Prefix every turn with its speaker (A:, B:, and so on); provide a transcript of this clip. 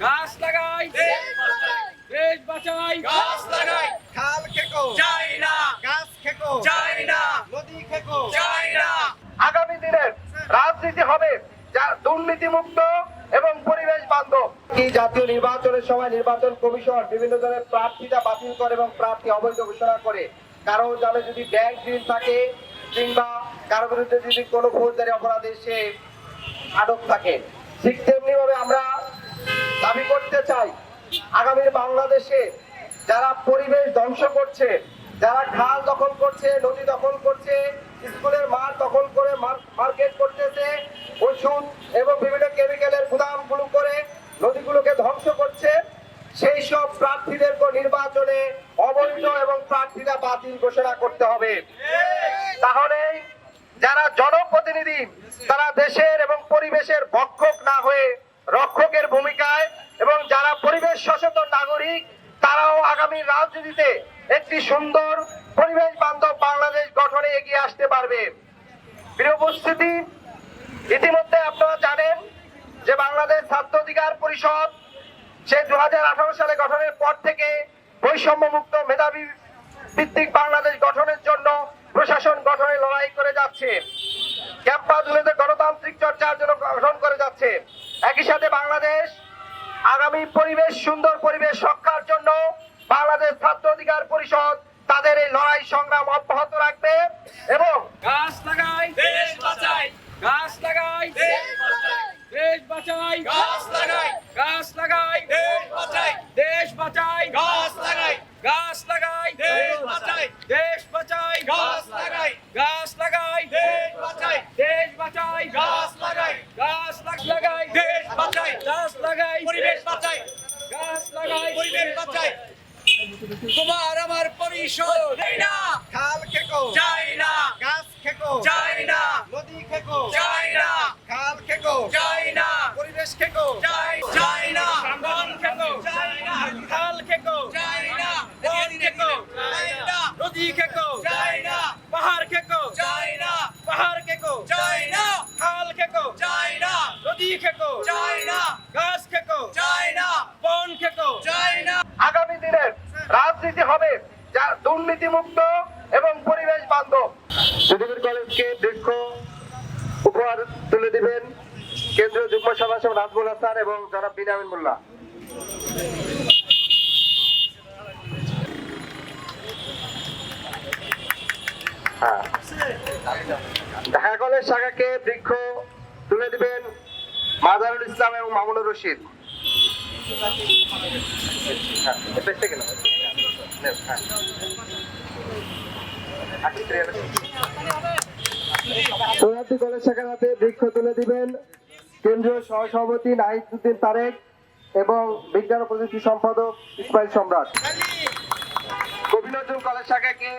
A: গাছ লাগাই। দেশ বাঁচাই।
B: গাছ লাগাই।
C: খাল খেকো।
B: চাই না।
C: গাছ খেকো।
B: চাই না।
C: নদী খেকো।
B: চাই না।
D: আগামী দিনের রাজনীতি হবে যা দুর্নীতিমুক্ত এবং পরিবেশ বান্ধব। কি জাতীয় নির্বাচনের সময় নির্বাচন কমিশন বিভিন্ন ধরনের প্রার্থীতা বাতিল করে এবং প্রার্থী অবৈধ ঘোষণা করে। কারও জালে যদি ব্যাংক ঋণ থাকে কিংবা কারও বিরুদ্ধে যদি কোনো ফৌজদারি অপরাধে সে আটক থাকে। ঠিক তেমনি ভাবে আমরা দাবি করতে চাই আগামীর বাংলাদেশে যারা পরিবেশ ধ্বংস করছে, যারা খাল দখল করছে, নদী দখল করছে, স্কুলের মাঠ দখল করে মার- মার্কেট করতেছে, ওষুধ এবং বিভিন্ন কেমিক্যালের গুদামগুলো করে নদীগুলোকে ধ্বংস করছে, সেই সব প্রার্থীদেরকে নির্বাচনে অবৈধ এবং প্রার্থীরা বাতিল ঘোষণা করতে হবে। তাহলে যারা জনপ্রতিনিধি, তারা দেশের এবং পরিবেশের ভক্ষক না হয়ে রক্ষকের ভূমিকায় এবং যারা পরিবেশ সচেতন নাগরিক, তারাও আগামী রাজনীতিতে একটি সুন্দর পরিবেশ বান্ধব বাংলাদেশ গঠনে এগিয়ে আসতে পারবে। ইতিমধ্যে আপনারা জানেন যে বাংলাদেশ ছাত্র অধিকার পরিষদ সে দু হাজার আঠারো সালে গঠনের পর থেকে বৈষম্য মুক্ত মেধাবী ভিত্তিক বাংলাদেশ গঠনের জন্য প্রশাসন গঠনে লড়াই করে যাচ্ছে ক্যাম্পাসগুলোতে গণতান্ত্রিক চর্চার জন্য গঠন করে যাচ্ছে একই সাথে বাংলাদেশ আগামী পরিবেশ সুন্দর পরিবেশ রক্ষার জন্য বাংলাদেশ ছাত্র অধিকার পরিষদ তাদের এই লড়াই সংগ্রাম অব্যাহত রাখবে এবং
A: গাছ লাগাই
B: দেশ বাঁচাই।
A: গাছ লাগাই
B: দেশ বাঁচাই।
A: দেশ বাঁচাই
B: গাছ লাগাই
A: গাছ লাগাই
B: দেশ বাঁচাই
A: দেশ বাঁচাই
B: গাছ লাগাই
A: গাছ লাগাই
B: দেশ বাঁচাই
A: দেশ বাঁচাই
B: গাছ লাগাই
A: গাছ লাগাই
B: দেশ বাঁচাই
A: দেশ বাঁচাই
B: গাছ লাগাই
A: গাছ লাগ- লাগাই
B: দেশ বাঁচাই
A: গাছ লাগাই
B: পরিবেশ বাঁচাই
A: গাছ লাগাই
B: পরিবেশ বাঁচাই তোমার আমার পরিষদ চাই না
C: খাল খেকো
B: চাই না
C: গাছ খেকো
B: চাই না
C: নদী খেকো
B: চাই না
C: খাল খেকো
B: চাই না
C: পরিবেশ খেকো
B: চাই চাই না
A: বন খেকো
B: চাই না
A: খাল খেকো
B: চাই না
A: বন খেকো
B: চাই না
A: নদী খেকো
B: চাই না
A: পাহাড় খেকো
B: চাই না
A: পাহাড় খেকো
B: চাই না
A: খাল খেকো
B: চাই না
A: নদী খেকো
B: চাই না
A: গাছ খেকো
B: চাই না
A: বন খেকো
B: চাই না
D: আগামী দিনের রাজনীতি হবে যা দুর্নীতিমুক্ত এবং পরিবেশ বান্ধব। কলেজকে বৃক্ষ উপহার তুলে দিবেন কেন্দ্রীয় যুগ্ম সভাপতি নাজমুল হাসান এবং জনাব বিনামিন মোল্লা। হ্যাঁ। ঢাকা কলেজ শাখাকে বৃক্ষ তুলে দিবেন মাজারুল ইসলাম এবং মামুনুর রশিদ। কলেজ শাখার হাতে বৃক্ষ তুলে দিবেন। কেন্দ্রীয় সহসভাপতি নাহিদুদ্দিন তারেক এবং বিজ্ঞান প্রযুক্তি সম্পাদক ইসমাইল সম্রাট। কবি নজরুল কলেজ শাখাকে